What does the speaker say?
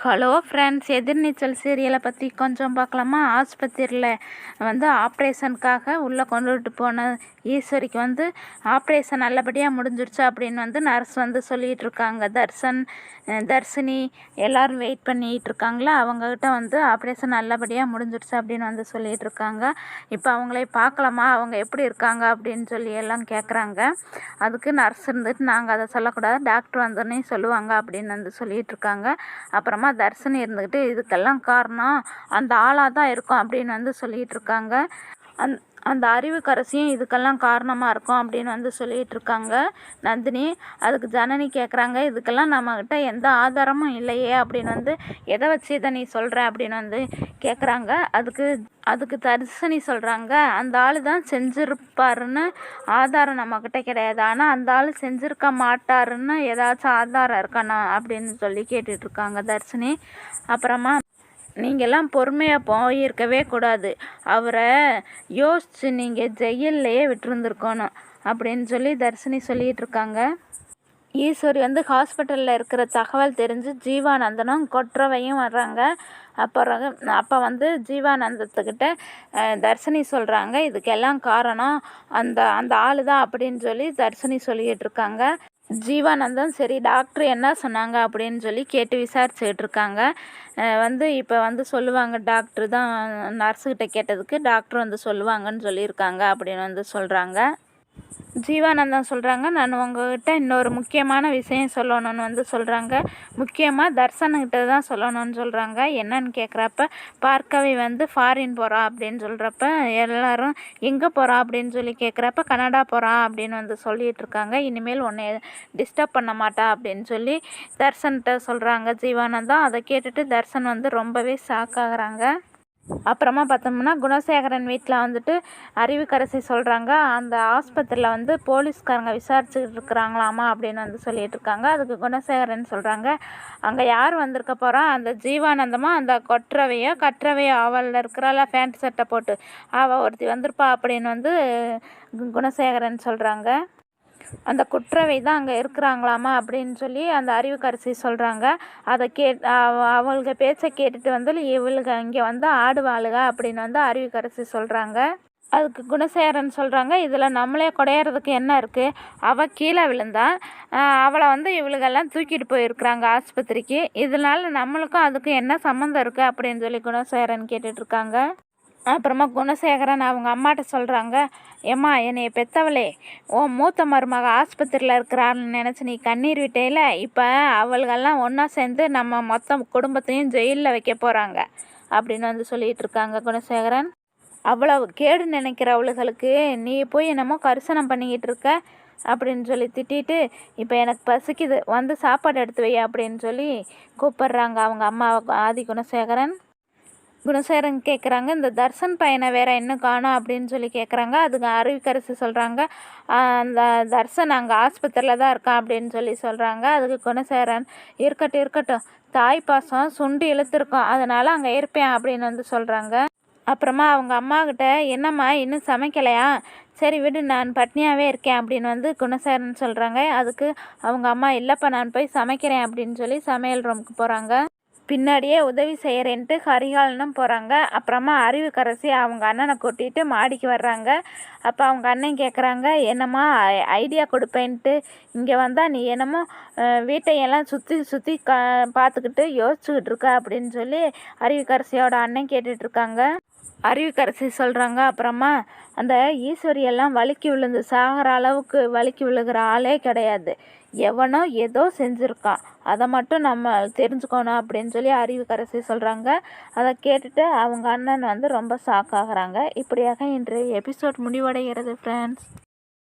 Hello friends எதிர்நீச்சல் சீரியலை பற்றி கொஞ்சம் பார்க்கலாமா? ஆஸ்பத்திரியில் வந்து ஆப்ரேஷனுக்காக உள்ளே கொண்டுட்டு போன ஈஸ்வரிக்கு வந்து ஆப்ரேஷன் நல்லபடியாக முடிஞ்சிருச்சு அப்படின்னு வந்து நர்ஸ் வந்து சொல்லிகிட்டு இருக்காங்க. தர்சன் தர்ஷினி எல்லோரும் வெயிட் பண்ணிகிட்டு இருக்காங்களா? அவங்கக்கிட்ட வந்து ஆப்ரேஷன் நல்லபடியாக முடிஞ்சிருச்சு அப்படின்னு வந்து சொல்லிகிட்டு இருக்காங்க. இப்போ அவங்களே பார்க்கலாமா? அவங்க எப்படி இருக்காங்க? அப்படின்னு சொல்லி எல்லாம் கேட்குறாங்க அதுக்கு நர்ஸ் இருந்துட்டு நாங்கள் அதை சொல்லக்கூடாது டாக்டர் வந்தோடனே சொல்லுவாங்க அப்படின்னு வந்து சொல்லிகிட்டு இருக்காங்க. அப்புறமா தர்ஷினி இருந்துக்கிட்டு இதுக்கெல்லாம் காரணம் அந்த ஆளாக தான் இருக்கும் அப்படின்னு வந்து சொல்லிகிட்டு இருக்காங்க. அந் அந்த அறிவுக்கரசியும் இதுக்கெல்லாம் காரணமாக இருக்கும் அப்படின்னு வந்து சொல்லிகிட்டு இருக்காங்க நந்தினி அதுக்கு ஜனனி கேட்குறாங்க இதுக்கெல்லாம் நம்மக்கிட்ட எந்த ஆதாரமும் இல்லையே அப்படின்னு வந்து எதை வச்சு இதை நீ சொல்கிற அப்படின்னு வந்து கேட்குறாங்க அதுக்கு அதுக்கு தரிசனி சொல்கிறாங்க அந்த ஆள் தான் செஞ்சுருப்பாருன்னு ஆதாரம் நம்மக்கிட்ட கிடையாது. ஆனால் அந்த ஆள் செஞ்சுருக்க மாட்டாருன்னு ஏதாச்சும் ஆதாரம் இருக்கணும் அப்படின்னு சொல்லி கேட்டுட்ருக்காங்க தர்ஷினி அப்புறமா நீங்கள்லாம் பொறுமையாக போயிருக்கவே கூடாது. அவரை யோசித்து நீங்கள் ஜெயில்லையே விட்டுருந்துருக்கணும் அப்படின்னு சொல்லி தர்ஷினி சொல்லிகிட்டு இருக்காங்க ஈஸ்வரி வந்து ஹாஸ்பிட்டலில் இருக்கிற தகவல் தெரிஞ்சு ஜீவானந்தனும் கொற்றவையும் வர்றாங்க. அப்புறம் அப்போ வந்து ஜீவானந்தத்துக்கிட்ட தர்ஷினி சொல்கிறாங்க இதுக்கெல்லாம் காரணம் அந்த அந்த ஆள் தான் அப்படின்னு சொல்லி தர்ஷினி சொல்லிகிட்டு இருக்காங்க ஜீவானந்தம். சரி டாக்டர் என்ன சொன்னாங்க அப்படின்னு சொல்லி கேட்டு விசாரிச்சுக்கிட்டு இருக்காங்க வந்து இப்போ வந்து சொல்லுவாங்க டாக்டர் தான் நர்ஸுக்கிட்ட கேட்டதுக்கு டாக்டர் வந்து சொல்லுவாங்கன்னு சொல்லியிருக்காங்க அப்படின்னு வந்து சொல்கிறாங்க ஜீவானந்தம் சொல்கிறாங்க நான் உங்ககிட்ட இன்னொரு முக்கியமான விஷயம் சொல்லணும்னு வந்து சொல்கிறாங்க முக்கியமாக தர்சனுக்கிட்ட தான் சொல்லணும்னு சொல்கிறாங்க என்னன்னு கேட்குறப்ப பார்க்கவே வந்து ஃபாரின் போகிறா அப்படின்னு சொல்கிறப்ப எல்லோரும் எங்கே போகிறா அப்படின்னு சொல்லி கேட்குறப்ப கனடா போகிறா அப்படின்னு வந்து சொல்லிகிட்டு இருக்காங்க. இனிமேல் உன்னை டிஸ்டர்ப் பண்ண மாட்டா அப்படின்னு சொல்லி தர்சன்கிட்ட சொல்கிறாங்க ஜீவானந்தம். அதை கேட்டுட்டு தர்சன் வந்து ரொம்பவே ஷாக் ஆகுறாங்க. அப்புறமா பார்த்தோம்னா குணசேகரன் வீட்டில் வந்துட்டு அறிவுக்கரசி சொல்கிறாங்க அந்த ஆஸ்பத்திரியில் வந்து போலீஸ்காரங்க விசாரிச்சுக்கிட்டு இருக்கிறாங்களாமா அப்படின்னு வந்து சொல்லிட்டு இருக்காங்க. அதுக்கு குணசேகரன் சொல்கிறாங்க அங்கே யார் வந்திருக்க போகிறா அந்த ஜீவானந்தமாக அந்த கொற்றவையோ? கற்றவையோ அவளில் இருக்கிறாள்? ஃபேண்ட் சட்டை போட்டு. அவள் ஒருத்தி வந்திருப்பா அப்படின்னு வந்து குணசேகரன் சொல்கிறாங்க அந்த குற்றவை தான் அங்கே இருக்கிறாங்களாமா அப்படின்னு சொல்லி அந்த அறிவுக்கரசி சொல்கிறாங்க அதை கே அவளுக்கு பேச்சை கேட்டுட்டு வந்து இவளுக்கு இங்கே வந்து ஆடுவாளுக அப்படின்னு வந்து அறிவுக்கரசி சொல்கிறாங்க அதுக்கு குணசேகரன் சொல்கிறாங்க இதில் நம்மளே குடையறதுக்கு என்ன இருக்குது அவள் கீழே விழுந்தா அவளை வந்து இவளுகெல்லாம் தூக்கிட்டு போயிருக்கிறாங்க ஆஸ்பத்திரிக்கு. இதனால நம்மளுக்கும் அதுக்கும் என்ன சம்மந்தம் இருக்குது அப்படின்னு சொல்லி குணசேகரன் கேட்டுட்ருக்காங்க அப்புறமா குணசேகரன் அவங்க அம்மாட்ட சொல்கிறாங்க ஏம்மா என்னைய பெத்தவளே ஓ மூத்த மருமக ஆஸ்பத்திரியில் இருக்கிறான்னு நினச்சி நீ கண்ணீர் விட்டேல இப்போ அவள்கெல்லாம் ஒன்றா சேர்ந்து நம்ம மொத்த குடும்பத்தையும் ஜெயிலில் வைக்க போகிறாங்க அப்படின்னு வந்து சொல்லிகிட்டு இருக்காங்க குணசேகரன். அவ்வளவு கேடு நினைக்கிறவளுகளுக்கு நீ போய் என்னமோ கரிசனம் பண்ணிக்கிட்டு இருக்க அப்படின்னு சொல்லி திட்டிட்டு இப்போ எனக்கு பசிக்குது வந்து சாப்பாடு எடுத்து வை அப்படின்னு சொல்லி கூப்பிட்றாங்க அவங்க அம்மா ஆதி குணசேகரன். குணசேகரன் கேட்குறாங்க இந்த தர்சன் பையனை வேற என்ன காணும் அப்படின்னு சொல்லி கேட்குறாங்க அதுக்கு அருவிக்கரசு சொல்கிறாங்க அந்த தர்சன் அங்கே ஆஸ்பத்திரியில் தான் இருக்கான் அப்படின்னு சொல்லி சொல்கிறாங்க அதுக்கு குணசேகரன் இருக்கட்டும் இருக்கட்டும். தாய் பாசம் சுண்டு இழுத்துருக்கோம். அதனால் அங்கே இருப்பேன் அப்படின்னு வந்து சொல்கிறாங்க அப்புறமா அவங்க அம்மாக்கிட்ட என்னம்மா இன்னும் சமைக்கலையா? சரி விடு நான் பட்னியாகவே இருக்கேன் அப்படின்னு வந்து குணசேரன் சொல்கிறாங்க அதுக்கு அவங்க அம்மா இல்லைப்பா நான் போய் சமைக்கிறேன் அப்படின்னு சொல்லி சமையல் ரூமுக்கு போகிறாங்க பின்னாடியே உதவி செய்கிறேன்ட்டு கரிகாலனும் போகிறாங்க அப்புறமா அறிவுக்கரசி அவங்க அண்ணனை கூட்டிகிட்டு மாடிக்கு வர்றாங்க. அப்போ அவங்க அண்ணன் கேட்குறாங்க என்னம்மா ஐடியா கொடுப்பேன்ட்டு. இங்கே வந்தால் நீ என்னமோ வீட்டையெல்லாம் சுற்றி சுற்றி க பார்த்துக்கிட்டு யோசிச்சுக்கிட்டு இருக்க. அப்படின்னு சொல்லி அறிவுக்கரசியோட அண்ணன் கேட்டுட்ருக்காங்க அறிவுக்கரசி சொல்கிறாங்க அப்புறமா அந்த ஈஸ்வரியெல்லாம் வழுக்கி விழுந்து சாகிற அளவுக்கு வழுக்கி விழுகிற ஆளே கிடையாது. எவனோ ஏதோ செஞ்சுருக்கான் அதை மட்டும் நம்ம தெரிஞ்சுக்கணும் அப்படின்னு சொல்லி அறிவுக்கரசி சொல்கிறாங்க அதை கேட்டுட்டு அவங்க அண்ணன் வந்து ரொம்ப ஷாக் ஆகுறாங்க. இப்படியாக இன்று எபிசோட் முடிவடைகிறது ஃப்ரெண்ட்ஸ்